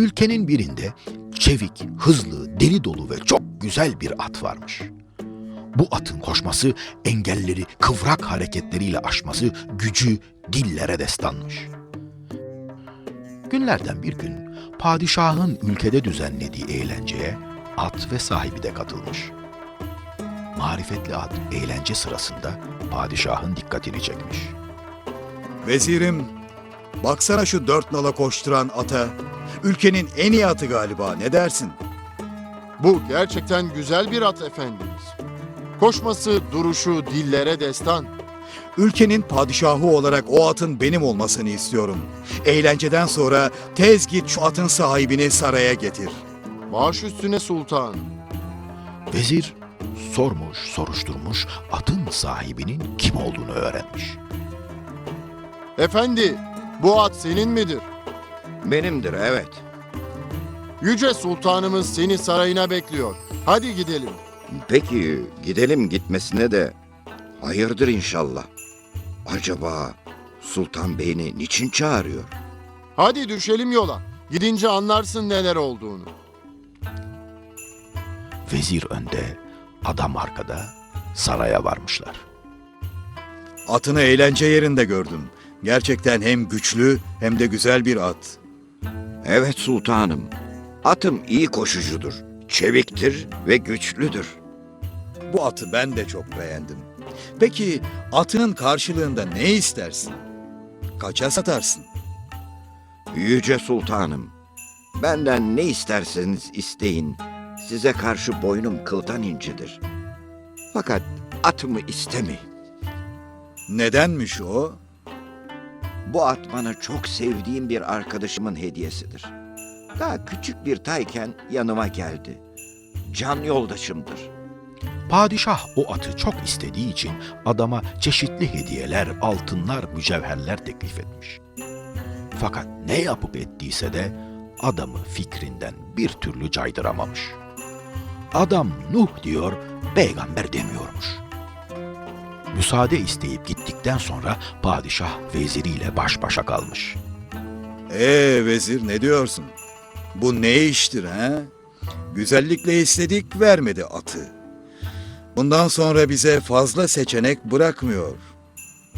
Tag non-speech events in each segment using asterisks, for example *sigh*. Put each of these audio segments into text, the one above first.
Ülkenin birinde çevik, hızlı, deli dolu ve çok güzel bir at varmış. Bu atın koşması, engelleri kıvrak hareketleriyle aşması, gücü dillere destanmış. Günlerden bir gün padişahın ülkede düzenlediği eğlenceye at ve sahibi de katılmış. Marifetli at eğlence sırasında padişahın dikkatini çekmiş. Vezirim, baksana şu dört nala koşturan ata. Ülkenin en iyi atı galiba, ne dersin? Bu gerçekten güzel bir at efendimiz. Koşması, duruşu dillere destan. Ülkenin padişahı olarak o atın benim olmasını istiyorum. Eğlenceden sonra tez git şu atın sahibini saraya getir. Baş üstüne sultan. Vezir sormuş, soruşturmuş, atın sahibinin kim olduğunu öğrenmiş. Efendi, bu at senin midir? Benimdir evet. Yüce sultanımız seni sarayına bekliyor. Hadi gidelim. Peki gidelim gitmesine de hayırdır inşallah. Acaba Sultan Bey'ini niçin çağırıyor? Hadi düşelim yola. Gidince anlarsın neler olduğunu. Vezir önde, adam arkada saraya varmışlar. Atını eğlence yerinde gördüm. Gerçekten hem güçlü hem de güzel bir at. Evet sultanım. Atım iyi koşucudur. Çeviktir ve güçlüdür. Bu atı ben de çok beğendim. Peki atının karşılığında ne istersin? Kaça satarsın? Yüce sultanım. Benden ne isterseniz isteyin. Size karşı boynum kıldan incidir. Fakat atımı istemeyin. Nedenmiş o? Bu at bana çok sevdiğim bir arkadaşımın hediyesidir. Daha küçük bir tayken yanıma geldi. Can yoldaşımdır. Padişah o atı çok istediği için adama çeşitli hediyeler, altınlar, mücevherler teklif etmiş. Fakat ne yapıp ettiyse de adamı fikrinden bir türlü caydıramamış. Adam Nuh diyor, peygamber demiyormuş. Müsaade isteyip gittikten sonra padişah veziriyle baş başa kalmış. Ee vezir ne diyorsun? Bu ne iştir ha? Güzellikle istedik vermedi atı. Bundan sonra bize fazla seçenek bırakmıyor.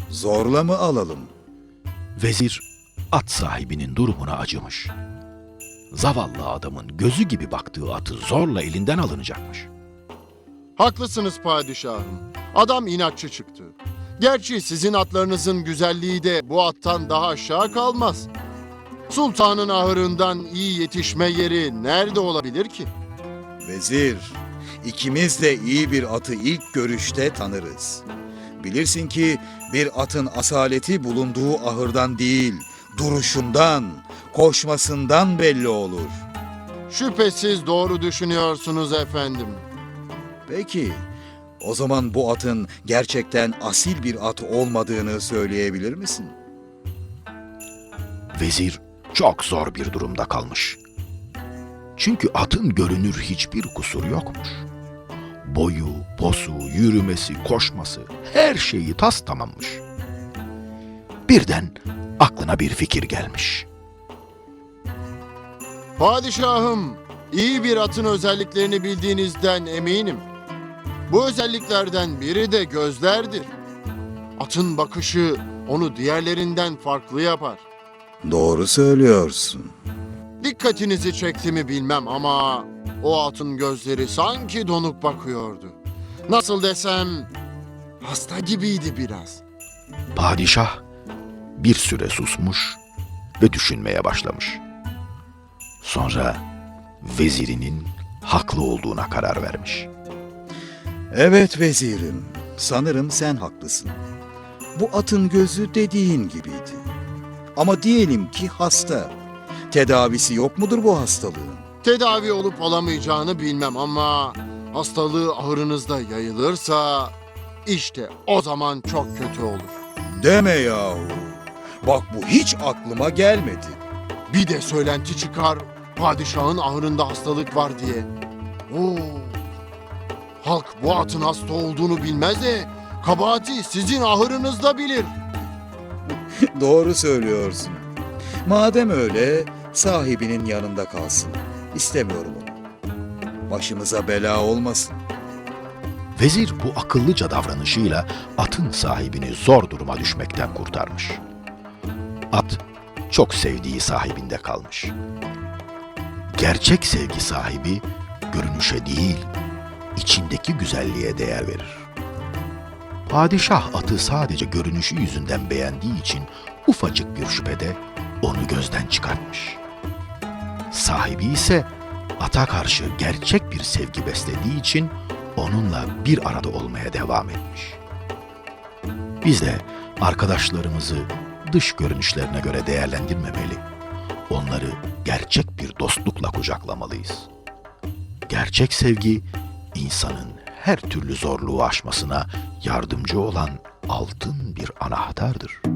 Zorla mı alalım? Vezir at sahibinin durumuna acımış. Zavallı adamın gözü gibi baktığı atı zorla elinden alınacakmış. Haklısınız padişahım. Adam inatçı çıktı. Gerçi sizin atlarınızın güzelliği de bu attan daha aşağı kalmaz. Sultanın ahırından iyi yetişme yeri nerede olabilir ki? Vezir, ikimiz de iyi bir atı ilk görüşte tanırız. Bilirsin ki bir atın asaleti bulunduğu ahırdan değil, duruşundan, koşmasından belli olur. Şüphesiz doğru düşünüyorsunuz efendim. Peki, o zaman bu atın gerçekten asil bir at olmadığını söyleyebilir misin? Vezir çok zor bir durumda kalmış. Çünkü atın görünür hiçbir kusur yokmuş. Boyu, posu, yürümesi, koşması her şeyi tas tamammış. Birden aklına bir fikir gelmiş. Padişahım, iyi bir atın özelliklerini bildiğinizden eminim. Bu özelliklerden biri de gözlerdir. Atın bakışı onu diğerlerinden farklı yapar. Doğru söylüyorsun. Dikkatinizi çekti mi bilmem ama o atın gözleri sanki donuk bakıyordu. Nasıl desem hasta gibiydi biraz. Padişah bir süre susmuş ve düşünmeye başlamış. Sonra vezirinin haklı olduğuna karar vermiş. Evet vezirim, sanırım sen haklısın. Bu atın gözü dediğin gibiydi. Ama diyelim ki hasta. Tedavisi yok mudur bu hastalığın? Tedavi olup olamayacağını bilmem ama hastalığı ahırınızda yayılırsa işte o zaman çok kötü olur. Deme yahu. Bak bu hiç aklıma gelmedi. Bir de söylenti çıkar padişahın ahırında hastalık var diye. Oo. Halk bu atın hasta olduğunu bilmez de kabahati sizin ahırınızda bilir. *laughs* Doğru söylüyorsun. Madem öyle, sahibinin yanında kalsın. İstemiyorum onu. Başımıza bela olmasın. Vezir bu akıllıca davranışıyla atın sahibini zor duruma düşmekten kurtarmış. At çok sevdiği sahibinde kalmış. Gerçek sevgi sahibi görünüşe değil, içindeki güzelliğe değer verir. Padişah atı sadece görünüşü yüzünden beğendiği için ufacık bir şüphede onu gözden çıkartmış. Sahibi ise ata karşı gerçek bir sevgi beslediği için onunla bir arada olmaya devam etmiş. Biz de arkadaşlarımızı dış görünüşlerine göre değerlendirmemeli. Onları gerçek bir dostlukla kucaklamalıyız. Gerçek sevgi insanın her türlü zorluğu aşmasına yardımcı olan altın bir anahtardır.